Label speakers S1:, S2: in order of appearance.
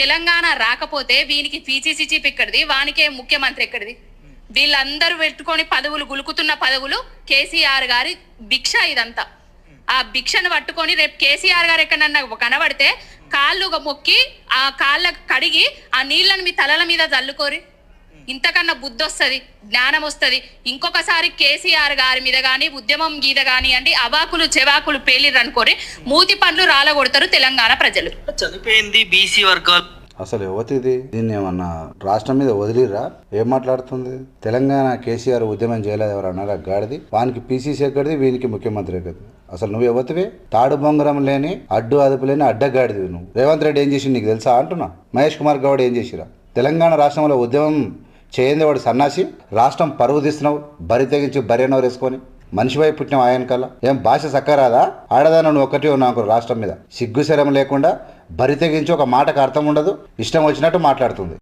S1: తెలంగాణ రాకపోతే వీనికి PCC chief ఎక్కడిది? వానికే ముఖ్యమంత్రి ఎక్కడిది? వీళ్ళందరూ పెట్టుకొని పదవులు గులుకుతున్న పదవులు కేసీఆర్ గారి భిక్ష ఇదంతా. ఆ భిక్షను పట్టుకొని రేపు కేసీఆర్ గారు ఎక్కడన్నా కనబడితే కాళ్ళు మొక్కి ఆ కాళ్ళ కడిగి ఆ నీళ్ళని మీ తలల మీద చల్లుకోరి ఇంతకన్నా బుద్ధి వస్తుంది జ్ఞానం వస్తుంది ఇంకొకసారి కేసీఆర్ గారి మీద కానీ ఉద్యమం గీత కానివ్వండి అవాకులు చెవాకులు పేలిర్రు అనుకోరి మూతి పండ్లు రాలగొడతారు తెలంగాణ ప్రజలు.
S2: చనిపోయింది బీసీ వర్గాలు.
S3: అసలు యువతిది దీన్ని ఏమన్నా రాష్ట్రం మీద వదిలిరా ఏం మాట్లాడుతుంది? తెలంగాణ కేసీఆర్ ఉద్యమం చేయలేదు ఎవరు అన్నారా? గాడిది? వానికి పీసీసీ ఎక్కడిది? వీనికి ముఖ్యమంత్రి ఎక్కడిది? అసలు నువ్వు యువతివి తాడు బొంగరం లేని అడ్డు అదుపు లేని అడ్డగాడిది నువ్వు. రేవంత్ రెడ్డి ఏం చేసి నీకు తెలుసా అంటున్నా? మహేష్ కుమార్ గౌడ్ ఏం చేసిరా? తెలంగాణ రాష్ట్రంలో ఉద్యమం చేయందేవాడు సన్నాసి రాష్ట్రం పరువు తీస్తున్నావు బరి తెగించి బరి వేసుకొని. మనిషి పుట్టిన ఆయన కల్లా. ఏం భాష సక్కరాదా ఆడదాన నువ్వు ఒకటి ఉన్నావు రాష్ట్రం మీద. సిగ్గు శరం లేకుండా బరి తెగించి ఒక మాటకు అర్థం ఉండదు. ఇష్టం వచ్చినట్టు మాట్లాడుతుంది.